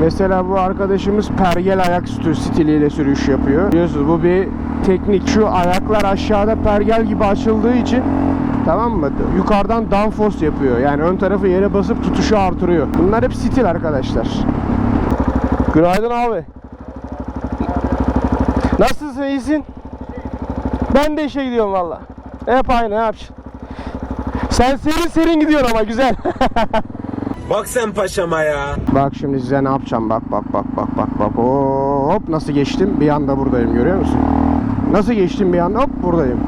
Mesela bu arkadaşımız pergel ayaküstü stiliyle sürüş yapıyor. Biliyorsunuz bu bir teknik. Şu ayaklar aşağıda pergel gibi açıldığı için tamam mı? Yukarıdan downforce yapıyor. Yani ön tarafı yere basıp tutuşu artırıyor. Bunlar hep stil arkadaşlar. Günaydın abi. Nasılsın iyisin? Ben de işe gidiyorum valla. Hep aynı ne yapacaksın? Sen serin serin gidiyorsun ama güzel. Bak sen paşama ya. bak şimdi size ne yapacağım bak bak bak bak bak bak hop nasıl geçtim bir anda buradayım görüyor musun? Nasıl geçtim bir anda hop buradayım.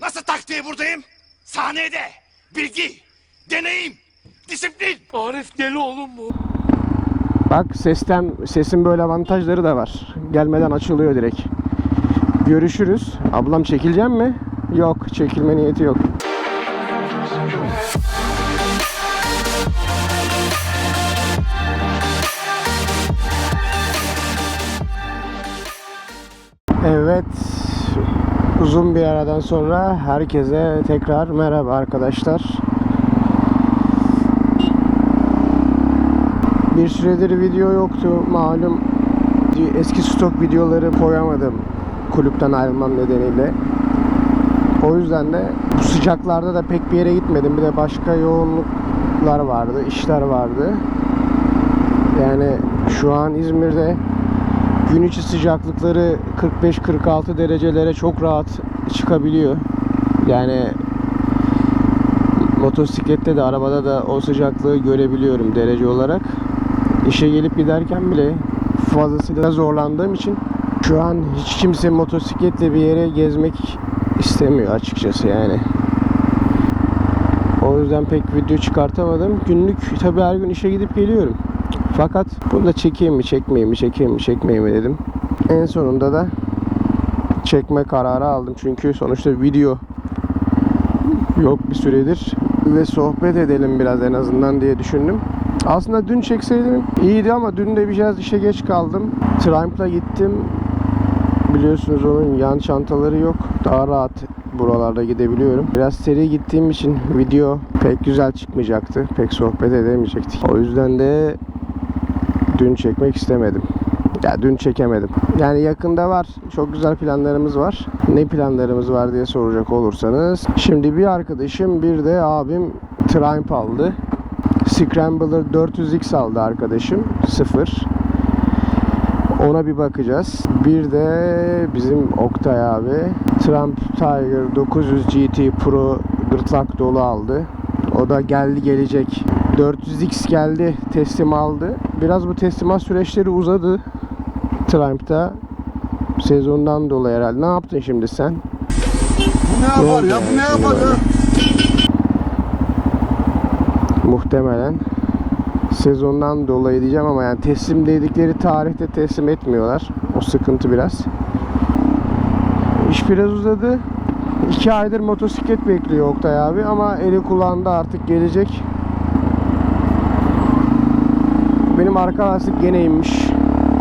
Nasıl tak diye buradayım? Sahnede. Bilgi, deneyim, disiplin. Arif deli oğlum bu. Bak sesten sesin böyle avantajları da var. Gelmeden açılıyor direkt. Görüşürüz. Ablam çekileceğim mi? Yok çekilme niyeti yok. Evet. Uzun bir aradan sonra herkese tekrar merhaba arkadaşlar. Bir süredir video yoktu malum. Eski stok videoları koyamadım kulüpten ayrılmam nedeniyle. O yüzden de bu sıcaklarda da pek bir yere gitmedim. Bir de başka yoğunluklar vardı, işler vardı. Yani şu an İzmir'de gün içi sıcaklıkları 45-46 derecelere çok rahat çıkabiliyor. Yani motosiklette de arabada da o sıcaklığı görebiliyorum derece olarak. İşe gelip giderken bile fazlasıyla zorlandığım için şu an hiç kimse motosikletle bir yere gezmek istemiyor açıkçası yani. O yüzden pek video çıkartamadım. Günlük tabii her gün işe gidip geliyorum. Fakat bunu da çekeyim mi çekmeyeyim mi çekeyim mi çekmeyeyim mi dedim. En sonunda da çekme kararı aldım. Çünkü sonuçta video yok bir süredir ve sohbet edelim biraz en azından diye düşündüm. Aslında dün çekseydim iyiydi ama dün de biraz işe geç kaldım. Triumph'la gittim. Biliyorsunuz onun yan çantaları yok. Daha rahat buralarda gidebiliyorum. Biraz seri gittiğim için video pek güzel çıkmayacaktı. Pek sohbet edemeyecektik. O yüzden de dün çekmek istemedim. Ya dün çekemedim. Yani yakında var. Çok güzel planlarımız var. Ne planlarımız var diye soracak olursanız. Şimdi bir arkadaşım bir de abim Triumph aldı. Scrambler 400X aldı arkadaşım. Sıfır. Ona bir bakacağız. Bir de bizim Oktay abi Trump Tiger 900 GT Pro gırtlak dolu aldı. O da geldi gelecek. 400X geldi teslim aldı. Biraz bu teslimat süreçleri uzadı. Trump'ta sezondan dolayı herhalde. Ne yaptın şimdi sen? Bu ne yapar ya? Bu ne yapar ya? Muhtemelen sezondan dolayı diyeceğim ama yani teslim dedikleri tarihte teslim etmiyorlar. O sıkıntı biraz. İş biraz uzadı. İki aydır motosiklet bekliyor Oktay abi ama eli kulağında artık gelecek. Benim arka lastik gene inmiş.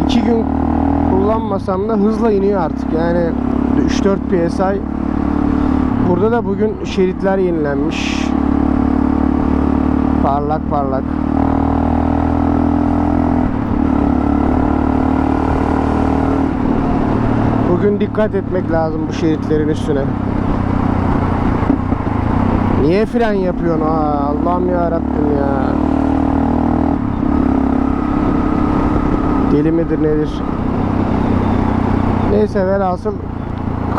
İki gün kullanmasam da hızla iniyor artık. Yani 3-4 PSI. Burada da bugün şeritler yenilenmiş. Parlak parlak. Bugün dikkat etmek lazım bu şeritlerin üstüne. Niye fren yapıyorsun? Allah'ım ya Rabbim ya. Deli nedir? Neyse velhasıl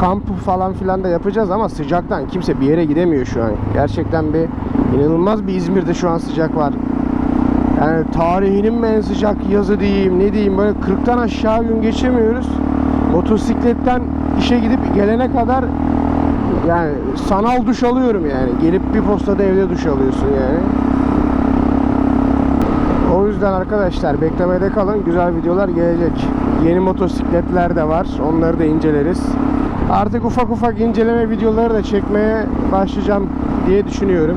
kamp falan filan da yapacağız ama sıcaktan kimse bir yere gidemiyor şu an. Gerçekten bir inanılmaz bir İzmir'de şu an sıcak var. Yani tarihinin en sıcak yazı diyeyim ne diyeyim böyle 40'tan aşağı gün geçemiyoruz. Motosikletten işe gidip gelene kadar yani sanal duş alıyorum yani. Gelip bir postada evde duş alıyorsun yani. O yüzden arkadaşlar beklemede kalın. Güzel videolar gelecek. Yeni motosikletler de var. Onları da inceleriz. Artık ufak ufak inceleme videoları da çekmeye başlayacağım diye düşünüyorum.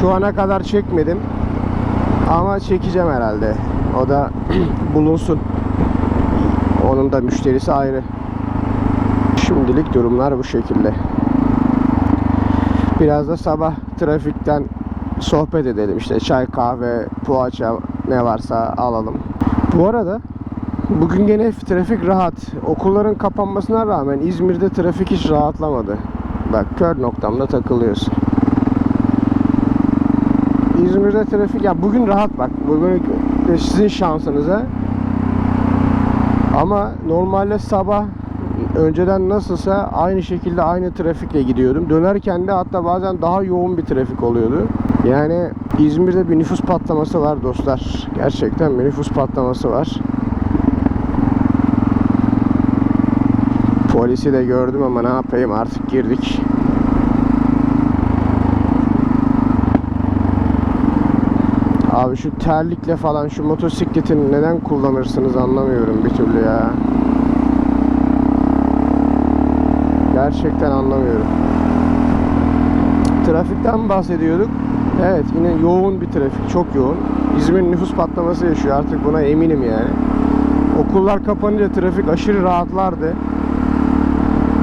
Şu ana kadar çekmedim. Ama çekeceğim herhalde. O da bulunsun. Onun da müşterisi ayrı. Şimdilik durumlar bu şekilde. Biraz da sabah trafikten sohbet edelim işte çay kahve poğaça ne varsa alalım. Bu arada bugün gene trafik rahat. Okulların kapanmasına rağmen İzmir'de trafik hiç rahatlamadı. Bak kör noktamda takılıyorsun. İzmir'de trafik ya bugün rahat bak. Bugün sizin şansınıza. Ama normalde sabah önceden nasılsa aynı şekilde aynı trafikle gidiyordum. Dönerken de hatta bazen daha yoğun bir trafik oluyordu. Yani İzmir'de bir nüfus patlaması var dostlar. Gerçekten bir nüfus patlaması var. Polisi de gördüm ama ne yapayım artık girdik. Abi şu terlikle falan şu motosikletin neden kullanırsınız anlamıyorum bir türlü ya. Gerçekten anlamıyorum. Trafikten bahsediyorduk. Evet yine yoğun bir trafik. Çok yoğun. İzmir nüfus patlaması yaşıyor artık buna eminim yani. Okullar kapanınca trafik aşırı rahatlardı.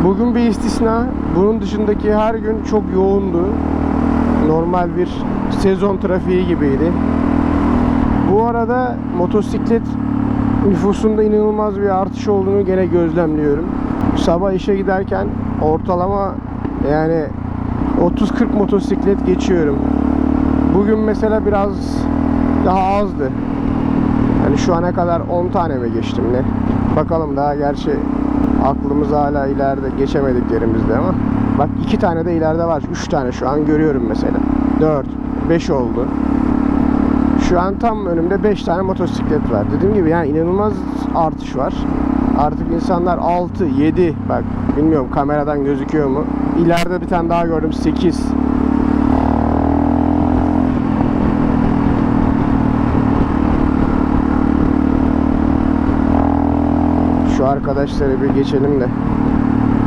Bugün bir istisna. Bunun dışındaki her gün çok yoğundu. Normal bir sezon trafiği gibiydi. Bu arada motosiklet nüfusunda inanılmaz bir artış olduğunu gene gözlemliyorum. Sabah işe giderken ortalama yani 30-40 motosiklet geçiyorum. Bugün mesela biraz daha azdı. Hani şu ana kadar 10 tane mi geçtim ne? Bakalım daha gerçi aklımız hala ileride geçemediklerimizde ama bak iki tane de ileride var. 3 tane şu an görüyorum mesela. 4, 5 oldu. Şu an tam önümde 5 tane motosiklet var. Dediğim gibi yani inanılmaz artış var. Artık insanlar 6, 7 bak bilmiyorum kameradan gözüküyor mu? İleride bir tane daha gördüm 8. Şu arkadaşları bir geçelim de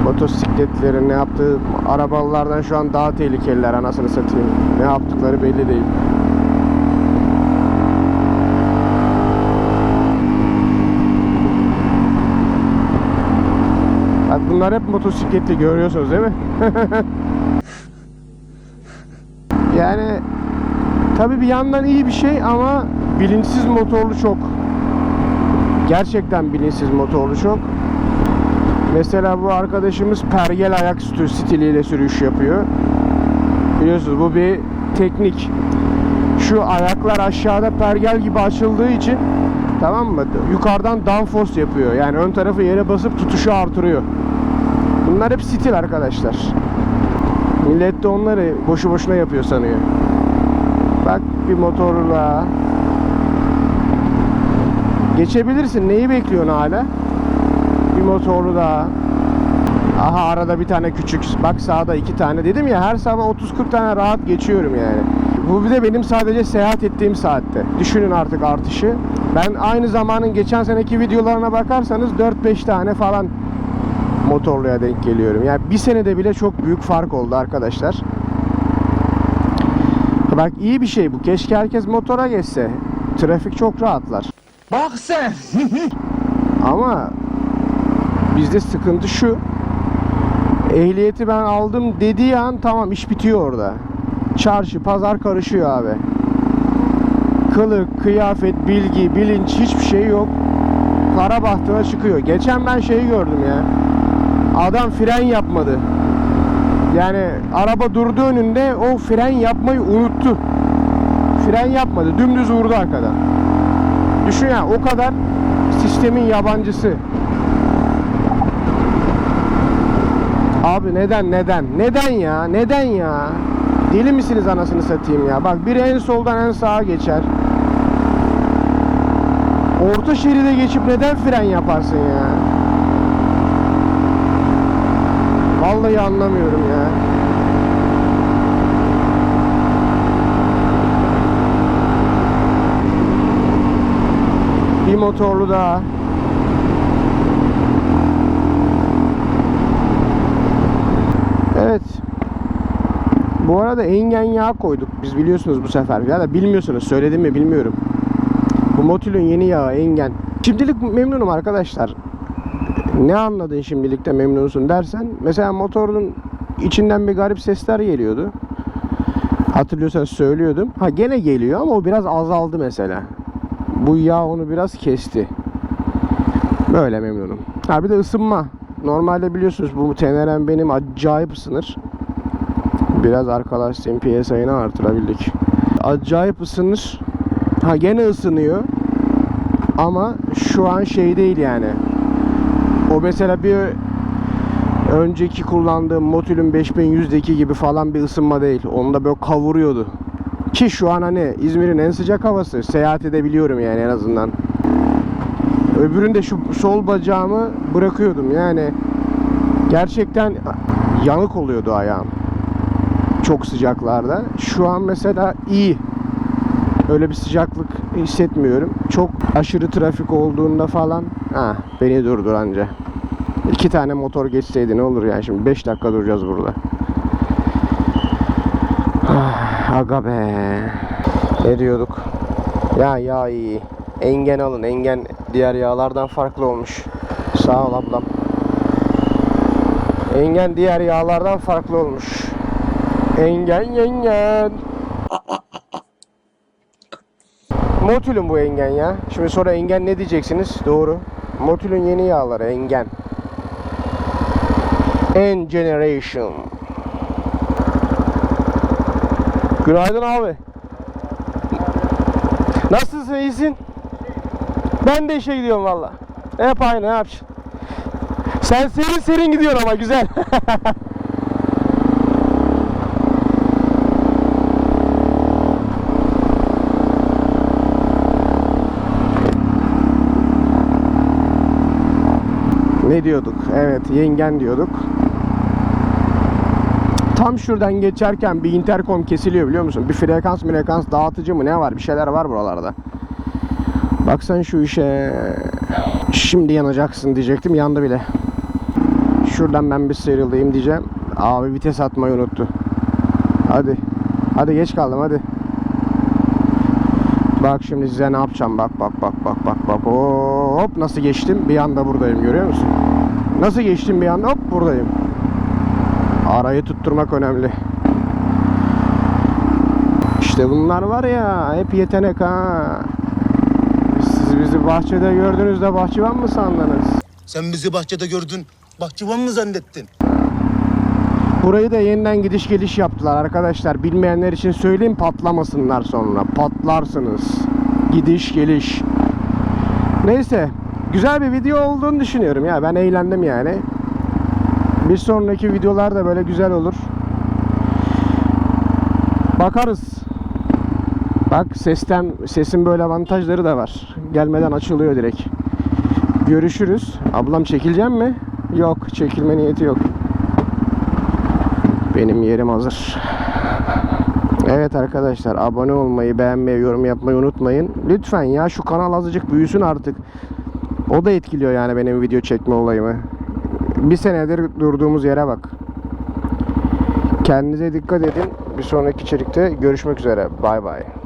motosikletlerin ne yaptığı arabalardan şu an daha tehlikeliler anasını satayım. Ne yaptıkları belli değil. Bak bunlar hep motosikletli görüyorsunuz değil mi? yani tabi bir yandan iyi bir şey ama bilinçsiz motorlu çok. Gerçekten bilinçsiz motorlu çok. Mesela bu arkadaşımız pergel ayaküstü stiliyle sürüş yapıyor. Biliyorsunuz bu bir teknik. Şu ayaklar aşağıda pergel gibi açıldığı için tamam mı? Yukarıdan downforce yapıyor. Yani ön tarafı yere basıp tutuşu artırıyor. Bunlar hep stil arkadaşlar. Millet de onları boşu boşuna yapıyor sanıyor. Bak bir motorla geçebilirsin. Neyi bekliyorsun hala? Bir motorlu daha. Aha arada bir tane küçük. Bak sağda iki tane. Dedim ya her sabah 30-40 tane rahat geçiyorum yani. Bu bir de benim sadece seyahat ettiğim saatte. Düşünün artık artışı. Ben aynı zamanın geçen seneki videolarına bakarsanız 4-5 tane falan motorluya denk geliyorum. Yani bir senede bile çok büyük fark oldu arkadaşlar. Bak iyi bir şey bu. Keşke herkes motora geçse. Trafik çok rahatlar. Bak sen. Ama bizde sıkıntı şu. Ehliyeti ben aldım dediği an tamam iş bitiyor orada. Çarşı, pazar karışıyor abi. Kılık, kıyafet, bilgi, bilinç hiçbir şey yok. Kara bahtına çıkıyor. Geçen ben şeyi gördüm ya. Adam fren yapmadı. Yani araba durdu önünde o fren yapmayı unuttu. Fren yapmadı. Dümdüz vurdu arkadan. Düşün ya o kadar sistemin yabancısı. Abi neden neden? Neden ya? Neden ya? Deli misiniz anasını satayım ya? Bak biri en soldan en sağa geçer. Orta şeride geçip neden fren yaparsın ya? Vallahi anlamıyorum ya. Bir motorlu daha. Evet. Bu arada engen yağı koyduk. Biz biliyorsunuz bu sefer. Ya da bilmiyorsunuz. Söyledim mi bilmiyorum. Bu Motil'in yeni yağı engen. Şimdilik memnunum arkadaşlar. Ne anladın şimdilik de memnunsun dersen. Mesela motorun içinden bir garip sesler geliyordu. Hatırlıyorsanız söylüyordum. Ha gene geliyor ama o biraz azaldı mesela. Bu yağ onu biraz kesti. Böyle memnunum. Ha bir de ısınma. Normalde biliyorsunuz bu Tenerem benim acayip ısınır. Biraz arka lastiğin PSI'ını artırabildik. Acayip ısınır. Ha gene ısınıyor. Ama şu an şey değil yani. O mesela bir önceki kullandığım Motil'ün 5100'deki gibi falan bir ısınma değil. Onda böyle kavuruyordu. Ki şu an hani İzmir'in en sıcak havası. Seyahat edebiliyorum yani en azından. Öbüründe şu sol bacağımı bırakıyordum yani. Gerçekten yanık oluyordu ayağım. Çok sıcaklarda. Şu an mesela iyi. Öyle bir sıcaklık hissetmiyorum. Çok aşırı trafik olduğunda falan ha beni durdur anca. İki tane motor geçseydi ne olur yani şimdi 5 dakika duracağız burada. Ah, Aga be. Ne diyorduk? Ya ya iyi. Engen alın. Engen diğer yağlardan farklı olmuş. Sağ ol ablam. Engen diğer yağlardan farklı olmuş. Engen yengen. Motülün bu engen ya. Şimdi sonra engen ne diyeceksiniz? Doğru. Motülün yeni yağları engen. N Generation. Günaydın abi. Nasılsın iyisin? Ben de işe gidiyorum valla. Hep aynı ne yapacaksın? Sen serin serin gidiyorsun ama güzel. ne diyorduk? Evet yengen diyorduk. Tam şuradan geçerken bir interkom kesiliyor biliyor musun? Bir frekans frekans dağıtıcı mı ne var? Bir şeyler var buralarda. Bak sen şu işe. Şimdi yanacaksın diyecektim. Yandı bile. Şuradan ben bir sıyrılayım diyeceğim. Abi vites atmayı unuttu. Hadi. Hadi geç kaldım hadi. Bak şimdi size ne yapacağım bak bak bak bak bak bak hop nasıl geçtim bir anda buradayım görüyor musun? Nasıl geçtim bir anda hop buradayım. Arayı tutturmak önemli. İşte bunlar var ya hep yetenek ha. Siz bizi bahçede gördüğünüzde bahçıvan mı sandınız? Sen bizi bahçede gördün. Bahçıvan mı zannettin? Burayı da yeniden gidiş geliş yaptılar arkadaşlar. Bilmeyenler için söyleyeyim patlamasınlar sonra. Patlarsınız. Gidiş geliş. Neyse. Güzel bir video olduğunu düşünüyorum ya. Ben eğlendim yani. Bir sonraki videolar da böyle güzel olur. Bakarız. Bak sesten sesin böyle avantajları da var. Gelmeden açılıyor direkt. Görüşürüz. Ablam çekileceğim mi? Yok, çekilme niyeti yok. Benim yerim hazır. Evet arkadaşlar abone olmayı, beğenmeyi, yorum yapmayı unutmayın. Lütfen ya şu kanal azıcık büyüsün artık. O da etkiliyor yani benim video çekme olayımı. Bir senedir durduğumuz yere bak. Kendinize dikkat edin. Bir sonraki içerikte görüşmek üzere. Bay bay.